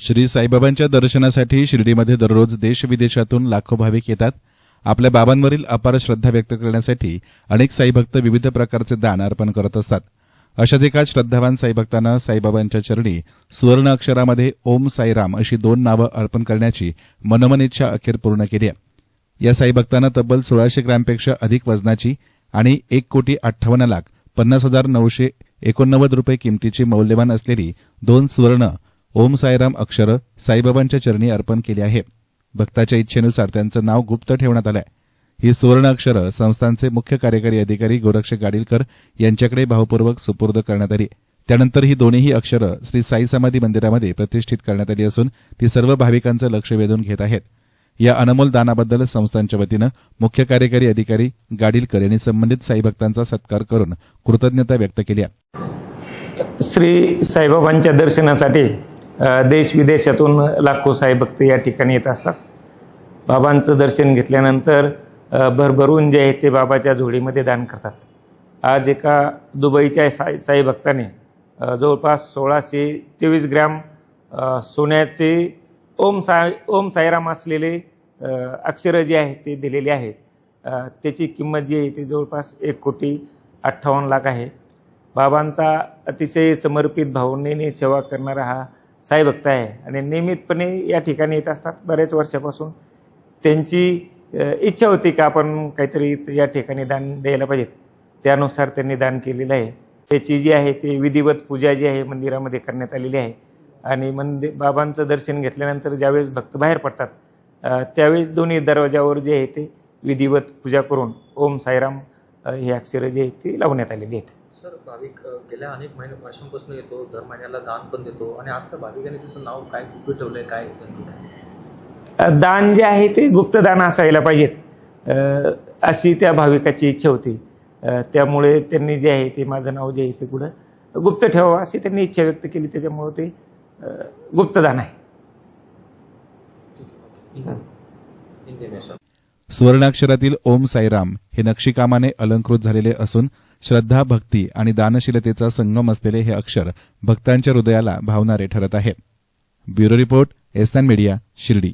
श्री साईबाबांच्या दर्शनासाठी शिर्डीमध्ये दररोज देश विदेशातून लाखो भाविक येतात. आपल्या बाबांवरील अपार श्रद्धा व्यक्त करण्यासाठी अनेक साईभक्त विविध प्रकारचे दान अर्पण करत असतात. अशाच एका श्रद्धावान साईभक्तानं साईबाबांच्या चरणी सुवर्ण अक्षरामध्ये ओम साईराम अशी दोन नावं अर्पण करण्याची मनमन इच्छा अखेर पूर्ण केली आहे. या साईभक्तानं तब्बल सोळाशे ग्रॅमपेक्षा अधिक वजनाची आणि एक कोटी अठ्ठावन्न लाख पन्नास हजार नऊशे एकोणनव्वद रुपये किमतीची मौल्यवान असलेली दोन सुवर्ण ओम साईराम अक्षरं साईबाबांच्या चरणी अर्पण केली आहे. भक्ताच्या इच्छेनुसार त्यांचं नाव गुप्त ठेवण्यात आलंय. ही सुवर्ण अक्षरं संस्थांचे मुख्य कार्यकारी अधिकारी गोरक्ष गाडीलकर यांच्याकडे भावपूर्वक सुपूर्द करण्यात आली. त्यानंतर ही दोन्हीही अक्षरं श्री साई समाधी मंदिरामध्ये प्रतिष्ठित करण्यात आली असून ती सर्व भाविकांचं लक्ष वेधून घेत आहेत. या अनमोल दानाबद्दल संस्थांच्या वतीनं मुख्य कार्यकारी अधिकारी गाडीलकर यांनी संबंधित साईभक्तांचा सत्कार करून कृतज्ञता व्यक्त केली श्री साईबाबांच्या दर्शनासाठी देश विदेशातून लाखो साईभक्त या ठिकाणी येत असतात. बाबांचं दर्शन घेतल्यानंतर भरभरून जे आहे ते बाबाच्या झोडीमध्ये दान करतात. आज एका दुबईच्या साई साईभक्ताने भक्ताने जवळपास सोळाशे तेवीस ग्रॅम सोन्याचे ओम साई ओम साईराम असलेले अक्षरं जे आहेत ते दिलेले आहेत. त्याची किंमत जी आहे ती जवळपास एक कोटी अठ्ठावन्न लाख आहे. बाबांचा अतिशय समर्पित भावनेने सेवा करणारा हा साईभक्त आहे. आणि नियमितपणे या ठिकाणी येत असतात. बऱ्याच वर्षापासून त्यांची इच्छा होती की आपण काहीतरी या ठिकाणी दान द्यायला पाहिजे. त्यानुसार त्यांनी दान केलेलं आहे. त्याची जी आहे ती विधिवत पूजा जी आहे मंदिरामध्ये करण्यात आलेली आहे. आणि मंदिर बाबांचं दर्शन घेतल्यानंतर ज्यावेळेस भक्त बाहेर पडतात त्यावेळेस दोन्ही दरवाजावर जे आहे ते विधिवत पूजा करून ओम साईराम हे अक्षरं जे आहेत ती लावण्यात आलेली आहेत. सर भाविक गेल्या अनेक महिने वर्षांपासून येतो दर महिन्याला दान पण देतो आणि आज तर भाविकांनी त्याचं नाव काय गुपित ठेवलंय काय दान जे आहे ते गुप्तदान असायला पाहिजेत. अशी त्या भाविकाची इच्छा होती. त्यामुळे त्यांनी जे आहे ते माझं नाव जे आहे ते पुढं गुप्त ठेवावं अशी त्यांनी इच्छा व्यक्त केली. त्याच्यामुळे ते गुप्तदान आहे. सुवर्णाक्षरातील ओम साईराम हे नक्षीकामाने अलंकृत झालेले असून श्रद्धा भक्ती आणि दानशीलतेचा संगम असलेले हे अक्षर भक्तांच्या हृदयाला भावणारे ठरत आहे ब्युरो रिपोर्ट एस्तान मीडिया शिर्डी.